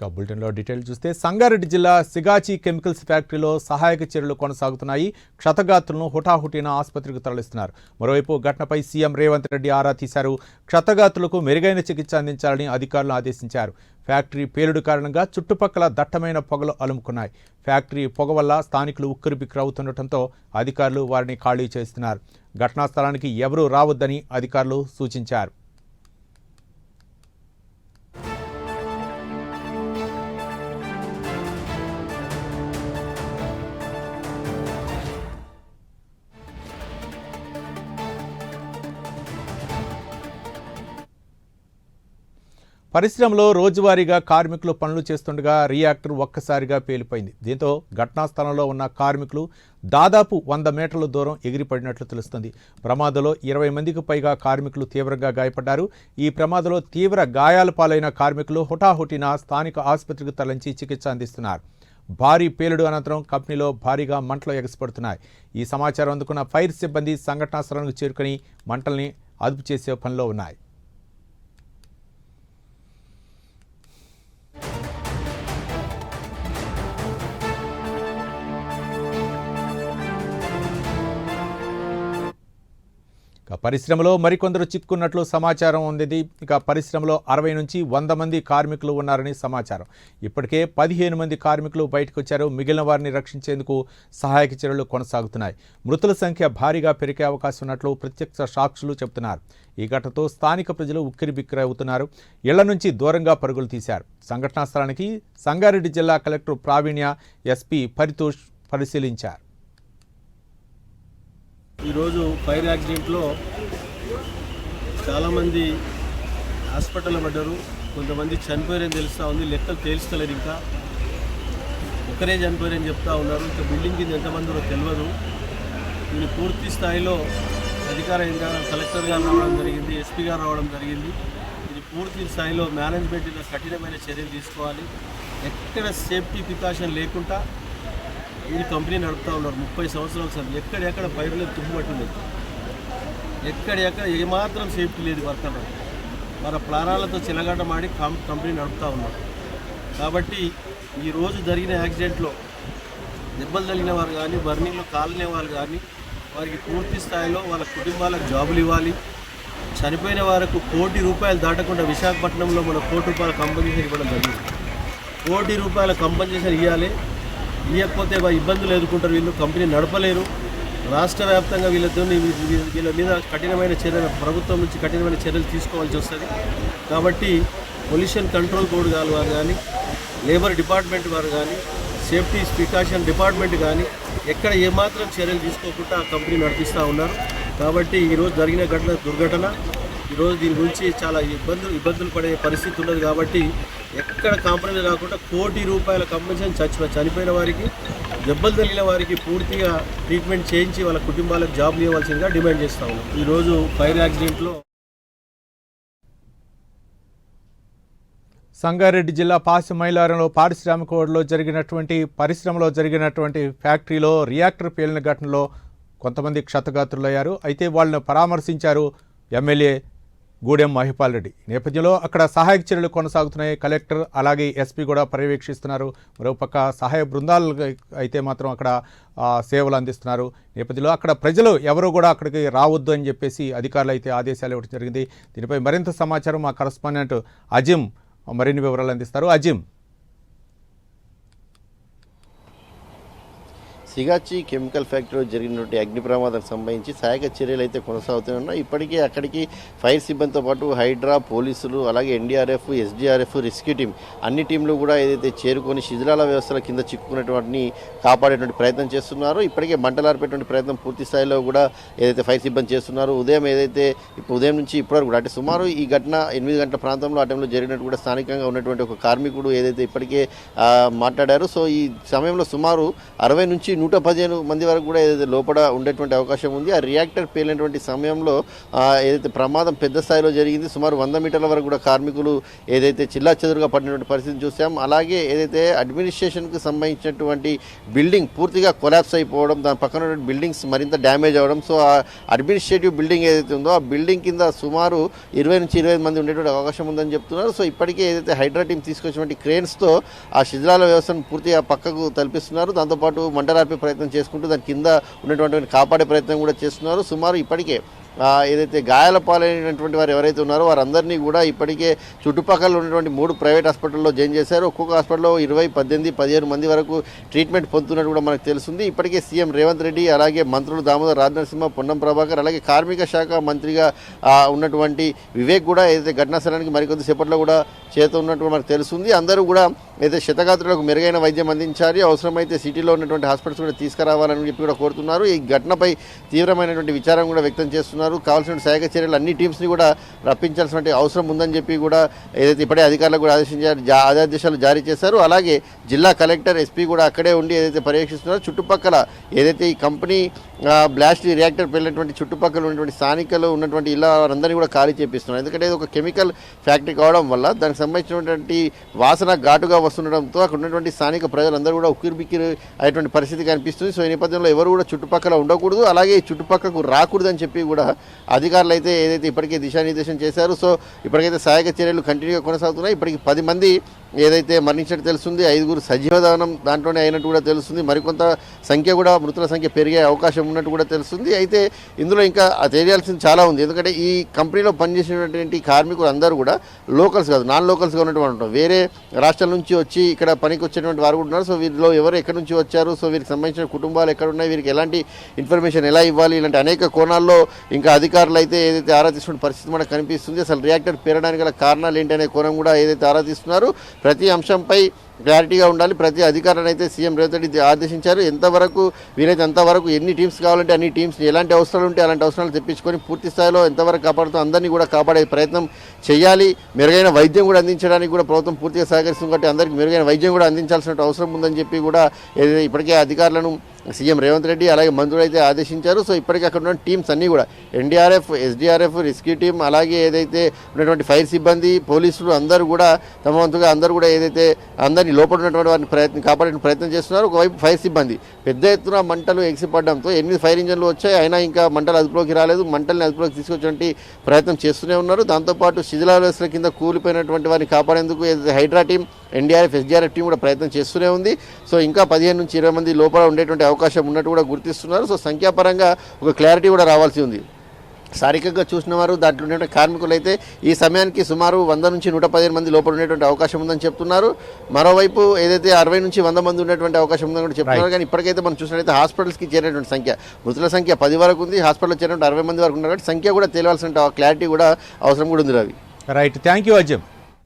ఇక బులెటిన్లో డీటెయిల్ చూస్తే సంగారెడ్డి జిల్లా సిగాచి కెమికల్స్ ఫ్యాక్టరీలో సహాయక చర్యలు కొనసాగుతున్నాయి. క్షతగాత్రులను హుటాహుటిన ఆసుపత్రికి తరలిస్తున్నారు. మరోవైపు ఘటనపై సీఎం రేవంత్ రెడ్డి ఆరా తీశారు. క్షతగాత్రులకు మెరుగైన చికిత్స అందించాలని అధికారులను ఆదేశించారు. ఫ్యాక్టరీ పేలుడు కారణంగా చుట్టుపక్కల దట్టమైన పొగలు అలుముకున్నాయి. ఫ్యాక్టరీ పొగ వల్ల స్థానికులు ఉక్కిరిబిక్కిరవుతుండటంతో అధికారులు వారిని ఖాళీ చేస్తున్నారు. ఘటనా స్థలానికి ఎవరూ రావద్దని అధికారులు సూచించారు. పరిశ్రమలో రోజువారీగా కార్మికులు పనులు చేస్తుండగా రియాక్టర్ ఒక్కసారిగా పేలిపోయింది. దీంతో ఘటనా స్థలంలో ఉన్న కార్మికులు దాదాపు వంద మీటర్ల దూరం ఎగిరిపడినట్లు తెలుస్తుంది. ప్రమాదంలో ఇరవై మందికి పైగా కార్మికులు తీవ్రంగా గాయపడ్డారు. ఈ ప్రమాదంలో తీవ్ర గాయాల పాలైన కార్మికులు హుటాహుటిన స్థానిక ఆసుపత్రికి తరలించి చికిత్స అందిస్తున్నారు. భారీ పేలుడు అనంతరం కంపెనీలో భారీగా మంటలు ఎగసిపడుతున్నాయి. ఈ సమాచారం అందుకున్న ఫైర్ సిబ్బంది సంఘటనా స్థలానికి చేరుకుని మంటల్ని అదుపు చేసే పనిలో ఉన్నాయి. పరిశ్రమలో మరికొందరు చిక్కున్నట్లు సమాచారం ఉంది ఇక పరిశ్రమలో అరవై నుంచి వంద మంది కార్మికులు ఉన్నారని సమాచారం. ఇప్పటికే పదిహేను మంది కార్మికులు బయటకు వచ్చారు మిగిలిన వారిని రక్షించేందుకు సహాయక చర్యలు కొనసాగుతున్నాయి. మృతుల సంఖ్య భారీగా పెరిగే అవకాశం ఉన్నట్లు ప్రత్యక్ష సాక్షులు చెబుతున్నారు. ఈ ఘటనతో స్థానిక ప్రజలు ఉక్కిరిబిక్కిరి అవుతున్నారు. ఇళ్ళ నుంచి దూరంగా పరుగులు తీశారు. సంఘటనా స్థలానికి సంగారెడ్డి జిల్లా కలెక్టర్ ప్రావీణ్య ఎస్పీ పరితోష్ పరిశీలించారు. ఈరోజు ఫైర్ యాక్సిడెంట్లో చాలామంది హాస్పిటల్లో పడ్డారు. కొంతమంది చనిపోయారని తెలుస్తూ ఉంది. లెక్కలు తేల్చలేదు ఇంకా. ఒకరే చనిపోయారని చెప్తా ఉన్నారు. ఇంకా బిల్డింగ్ కింద ఎంతమంది తెలియదు దీన్ని పూర్తి స్థాయిలో అధికార యంత్రాంగం కలెక్టర్ గారు రావడం జరిగింది ఎస్పీ గారు రావడం జరిగింది. ఇది పూర్తి స్థాయిలో మేనేజ్మెంట్ కఠినమైన చర్యలు తీసుకోవాలి. ఎక్కడ సేఫ్టీ ప్రికాషన్ లేకుండా ఈ కంపెనీ నడుపుతా ఉన్నారు. ముప్పై సంవత్సరాలు సార్. ఎక్కడెక్కడ పైరులో తుమ్ముమట్టింది ఎక్కడెక్కడ ఏమాత్రం సేఫ్టీ లేదు వర్కర్ మన ప్రాణాలతో చిలగాటమాడి కం కంపెనీ నడుపుతా ఉన్నారు. కాబట్టి ఈరోజు జరిగిన యాక్సిడెంట్లో దెబ్బలు తగిలిన వారు కానీ బర్నింగ్లో కాలనే వాళ్ళు కానీ వారికి పూర్తి స్థాయిలో వాళ్ళ కుటుంబాలకు జాబులు ఇవ్వాలి. చనిపోయిన వారికి కోటి రూపాయలు దాటకుండా విశాఖపట్నంలో మన కోటి రూపాయల కంపెనీషన్ ఇవ్వడం జరిగింది. కోటి రూపాయల కంపెన్సేషన్ ఇవ్వాలి ఇవ్వకపోతే ఇబ్బందులు ఎదుర్కొంటారు. వీళ్ళు కంపెనీ నడపలేరు. రాష్ట్ర వ్యాప్తంగా వీళ్ళతో వీళ్ళ మీద కఠినమైన చర్యలు ప్రభుత్వం నుంచి కఠినమైన చర్యలు తీసుకోవాల్సి వస్తుంది. కాబట్టి పొల్యూషన్ కంట్రోల్ బోర్డు గారు వారు కానీ లేబర్ డిపార్ట్మెంట్ వారు కానీ సేఫ్టీ ప్రికాషన్ డిపార్ట్మెంట్ కానీ ఎక్కడ ఏమాత్రం చర్యలు తీసుకోకుండా ఆ కంపెనీ నడిపిస్తూ ఉన్నారు. కాబట్టి ఈరోజు జరిగిన ఘటన దుర్ఘటన. ఈరోజు దీని గురించి చాలా ఇబ్బందులు ఇబ్బందులు పడే పరిస్థితి ఉన్నది కాబట్టి ఎక్కడ కాంప్రమైజ్ కాకుండా కోటి రూపాయల కంపెన్సేషన్ చచ్చి చనిపోయిన వారికి దెబ్బలు తగిలిన వారికి పూర్తిగా ట్రీట్మెంట్ చేయించి వాళ్ళ కుటుంబాలకు జాబ్లు ఇవ్వాల్సిందిగా డిమాండ్ చేస్తా ఉన్నాం. ఈరోజు ఫైర్ యాక్సిడెంట్లో సంగారెడ్డి జిల్లా పాసిమైలారంలో పారిశ్రామిక జరిగినటువంటి పరిశ్రమలో జరిగినటువంటి ఫ్యాక్టరీలో రియాక్టర్ పేలిన ఘటనలో కొంతమంది క్షతగాత్రులయ్యారు. అయితే వాళ్ళని పరామర్శించారు ఎమ్మెల్యే గూడెం మహిపాల్ రెడ్డి. నేపథ్యంలో అక్కడ సహాయక చర్యలు కొనసాగుతున్నాయి. కలెక్టర్ అలాగే ఎస్పీ కూడా పర్యవేక్షిస్తున్నారు. మరోపక్క సహాయ బృందాలు అయితే మాత్రం అక్కడ సేవలు అందిస్తున్నారు. నేపథ్యంలో అక్కడ ప్రజలు ఎవరు కూడా అక్కడికి రావద్దు అని చెప్పేసి అధికారులు అయితే ఆదేశాలు ఇవ్వడం జరిగింది. దీనిపై మరింత సమాచారం మా కరస్పాండెంట్ అజిమ్ మరిన్ని వివరాలు అందిస్తారు. అజిమ్. సిగాచి కెమికల్ ఫ్యాక్టరీలో జరిగినటువంటి అగ్ని ప్రమాదానికి సంబంధించి సహాయక చర్యలు అయితే కొనసాగుతున్నా ఇప్పటికే అక్కడికి ఫైర్ సిబ్బందితో పాటు హైడ్రా పోలీసులు అలాగే ఎన్డీఆర్ఎఫ్ ఎస్డీఆర్ఎఫ్ రెస్క్యూ టీం అన్ని టీంలు కూడా ఏదైతే చేరుకొని శిథిలాల వ్యవస్థల కింద చిక్కుకున్నటువంటి కాపాడేటువంటి ప్రయత్నం చేస్తున్నారు. ఇప్పటికే మంటలారిపేటువంటి ప్రయత్నం పూర్తి స్థాయిలో కూడా ఏదైతే ఫైర్ సిబ్బంది చేస్తున్నారు ఉదయం ఏదైతే ఇప్పుడు ఉదయం నుంచి ఇప్పటివరకు కూడా అంటే సుమారు ఈ ఘటన ఎనిమిది గంటల ప్రాంతంలో ఆ టైంలో జరిగినట్టు కూడా స్థానికంగా ఉన్నటువంటి ఒక కార్మికుడు ఏదైతే ఇప్పటికే మాట్లాడారు. సో ఈ సమయంలో సుమారు అరవై నుంచి నూట నూట పదిహేను మంది వరకు కూడా ఏదైతే లోపల ఉండేటువంటి అవకాశం ఉంది ఆ రియాక్టర్ పేలినటువంటి సమయంలో ఏదైతే ప్రమాదం పెద్ద స్థాయిలో జరిగింది సుమారు వంద మీటర్ల వరకు కూడా కార్మికులు ఏదైతే చిల్లా చెదురుగా పడినటువంటి పరిస్థితిని చూసాం అలాగే ఏదైతే అడ్మినిస్ట్రేషన్కి సంబంధించినటువంటి బిల్డింగ్ పూర్తిగా కొలాప్స్ అయిపోవడం దాని పక్కన ఉన్న బిల్డింగ్స్ మరింత డ్యామేజ్ అవ్వడం సో ఆ అడ్మినిస్ట్రేటివ్ బిల్డింగ్ ఏదైతే ఉందో ఆ బిల్డింగ్ కింద సుమారు ఇరవై నుంచి ఇరవై మంది ఉండేటువంటి అవకాశం ఉందని చెప్తున్నారు. సో ఇప్పటికే ఏదైతే హైడ్రా టీం తీసుకొచ్చినటువంటి క్రేన్స్తో ఆ శిథిలాల వ్యవస్థను పూర్తిగా పక్కకు తలపిస్తున్నారు. దాంతోపాటు ఆపే ప్రయత్నం చేసుకుంటూ దాని కింద ఉన్నటువంటి కాపాడే ప్రయత్నం కూడా చేస్తున్నారు. సుమారు ఇప్పటికే ఏదైతే గాయాల పాలైనటువంటి వారు ఎవరైతే ఉన్నారో వారందరినీ కూడా ఇప్పటికే చుట్టుపక్కల ఉన్నటువంటి మూడు ప్రైవేట్ హాస్పిటల్లో జాయిన్ చేశారు. ఒక్కొక్క హాస్పిటల్లో ఇరవై పద్దెనిమిది పదిహేను మంది వరకు ట్రీట్మెంట్ పొందుతున్నట్టు కూడా మనకు తెలుస్తుంది. ఇప్పటికే సీఎం రేవంత్ రెడ్డి అలాగే మంత్రులు దామోదర్ రాజనరసింహ పొన్నం ప్రభాకర్ అలాగే కార్మిక శాఖ మంత్రిగా ఉన్నటువంటి వివేక్ కూడా ఏదైతే ఘటనా స్థలానికి మరికొద్ది సేపట్లో కూడా చేత ఉన్నట్టు మనకు తెలుస్తుంది. అందరూ కూడా అయితే శతగాత్రులకు మెరుగైన వైద్యం అందించాలి అవసరమైతే సిటీలో ఉన్నటువంటి హాస్పిటల్స్ కూడా తీసుకురావాలని చెప్పి కూడా కోరుతున్నారు. ఈ ఘటనపై తీవ్రమైనటువంటి విచారం కూడా వ్యక్తం చేస్తున్నారు. కావాల్సిన సహాయక చర్యలు అన్ని టీమ్స్ని కూడా రప్పించాల్సిన అవసరం ఉందని చెప్పి కూడా ఏదైతే ఇప్పుడే అధికారులకు కూడా ఆదేశించారు ఆదేశాలు జారీ చేశారు. అలాగే జిల్లా కలెక్టర్ ఎస్పీ కూడా అక్కడే ఉండి ఏదైతే పర్యవేక్షిస్తున్నారో చుట్టుపక్కల ఏదైతే ఈ కంపెనీ బ్లాస్ట్ రియాక్టర్ పెళ్ళినటువంటి చుట్టుపక్కల ఉన్నటువంటి స్థానికలు ఉన్నటువంటి ఇళ్ళ వారందరినీ కూడా ఖాళీ చేపిస్తున్నారు. ఎందుకంటే ఇది ఒక కెమికల్ ఫ్యాక్టరీ కావడం వల్ల దానికి సంబంధించినటువంటి వాసన ఘాటుగా వస్తుండడంతో అక్కడ ఉన్నటువంటి స్థానిక ప్రజలందరూ కూడా ఉక్కిరిబిక్కిరి అయ్యేటువంటి పరిస్థితి కనిపిస్తుంది. సో ఈ నేపథ్యంలో ఎవరు కూడా చుట్టుపక్కల ఉండకూడదు. అలాగే ఈ చుట్టుపక్కకు రాకూడదని చెప్పి కూడా అధికారులు అయితే ఏదైతే ఇప్పటికే దిశానిర్దేశం చేశారు సో ఇప్పటికైతే సహాయక చర్యలు కంటిన్యూగా కొనసాగుతున్నాయి. ఇప్పటికి పది మంది ఏదైతే మరణించినట్టు తెలుస్తుంది ఐదుగురు సజీవ దాంట్లోనే అయినట్టు కూడా తెలుస్తుంది. మరికొంత సంఖ్య కూడా మృతుల సంఖ్య పెరిగే అవకాశం ఉన్నట్టు కూడా తెలుస్తుంది. అయితే ఇందులో ఇంకా తెలియాల్సింది చాలా ఉంది. ఎందుకంటే ఈ కంపెనీలో పనిచేసినటువంటి కార్మికులు అందరూ కూడా లోకల్స్ కాదు నాన్ లోకల్స్గా ఉన్నటువంటి ఉంటారు వేరే రాష్ట్రాల నుంచి వచ్చి ఇక్కడ పనికి వచ్చేటువంటి వారు కూడా ఉన్నారు. సో వీరిలో ఎవరు ఎక్కడి నుంచి వచ్చారు? సో వీరికి సంబంధించిన కుటుంబాలు ఎక్కడ ఉన్నాయి? వీరికి ఎలాంటి ఇన్ఫర్మేషన్ ఎలా ఇవ్వాలి? ఇలాంటి అనేక కోణాల్లో ఇంకా అధికారులు అయితే ఏదైతే ఆరా తీస్తున్న పరిస్థితి మనకు కనిపిస్తుంది. అసలు రియాక్టర్ పేరడానికి గల కారణాలు ఏంటనే కోణం కూడా ఏదైతే ఆరా తీస్తున్నారు ప్రతి అంశంపై క్లారిటీగా ఉండాలి. ప్రతి అధికారాన్ని అయితే సీఎం రేవంత్ రెడ్డి ఆదేశించారు. ఎంతవరకు వీలైతే అంతవరకు ఎన్ని టీమ్స్ కావాలంటే అన్ని టీమ్స్ ఎలాంటి అవసరాలు ఉంటే అలాంటి అవసరాలు తెప్పించుకొని పూర్తి స్థాయిలో ఎంతవరకు కాపాడుతూ అందరినీ కూడా కాపాడే ప్రయత్నం చేయాలి. మెరుగైన వైద్యం కూడా అందించడానికి కూడా ప్రభుత్వం పూర్తిగా సహకరిస్తుంది కాబట్టి అందరికీ మెరుగైన వైద్యం కూడా అందించాల్సిన అవసరం ఉందని చెప్పి కూడా ఏదైతే ఇప్పటికే అధికారులను సీఎం రేవంత్ రెడ్డి అలాగే మంత్రులు అయితే ఆదేశించారు. సో ఇప్పటికీ అక్కడ ఉన్న టీమ్స్ అన్నీ కూడా ఎన్డీఆర్ఎఫ్ ఎస్డీఆర్ఎఫ్ రెస్క్యూ టీం అలాగే ఏదైతే ఉన్నటువంటి ఫైర్ సిబ్బంది పోలీసులు అందరూ కూడా తమ వంతుగా అందరూ కూడా ఏదైతే అందరినీ లోపల ఉన్నటువంటి వారిని ప్రయత్నం కాపాడే ప్రయత్నం చేస్తున్నారు. ఒకవైపు ఫైర్ సిబ్బంది పెద్ద ఎత్తున మంటలు ఎగిసిపడడంతో ఎనిమిది ఫైర్ ఇంజన్లు వచ్చాయి. అయినా ఇంకా మంటలు అదుపులోకి రాలేదు. మంటల్ని అదుపులోకి తీసుకొచ్చేటువంటి ప్రయత్నం చేస్తూనే ఉన్నారు. దాంతోపాటు శిథిలాల కింద కూలిపోయినటువంటి వారిని కాపాడేందుకు ఏదైతే Hydraa team NDRF SDRF team కూడా ప్రయత్నం చేస్తూనే ఉంది. సో ఇంకా పదిహేను నుంచి ఇరవై మంది లోపల ఉండేటువంటి అవకాశం ఉన్నట్టు కూడా గుర్తిస్తున్నారు. సో సంఖ్యాపరంగా ఒక క్లారిటీ కూడా రావాల్సి ఉంది. శారీరకంగా చూసిన వారు దాంట్లో ఉన్నటువంటి కార్మికులు అయితే ఈ సమయానికి సుమారు వంద నుంచి నూట పదిహేను మంది లోపల ఉండేటువంటి అవకాశం ఉందని చెప్తున్నారు. మరోవైపు ఏదైతే అరవై నుంచి వంద మంది ఉన్నటువంటి అవకాశం ఉందని కూడా చెప్తున్నారు. కానీ ఇప్పటికైతే మనం చూసినట్లయితే హాస్పిటల్స్కి చేరేటువంటి సంఖ్య మృతుల సంఖ్య పది వరకు ఉంది. హాస్పిటల్లో చేరినటువంటి అరవై మంది వరకు ఉన్నారు కాబట్టి సంఖ్య కూడా తెలియాల్సిన క్లారిటీ కూడా అవసరం కూడా ఉంది Ravi. Right thank you Ajay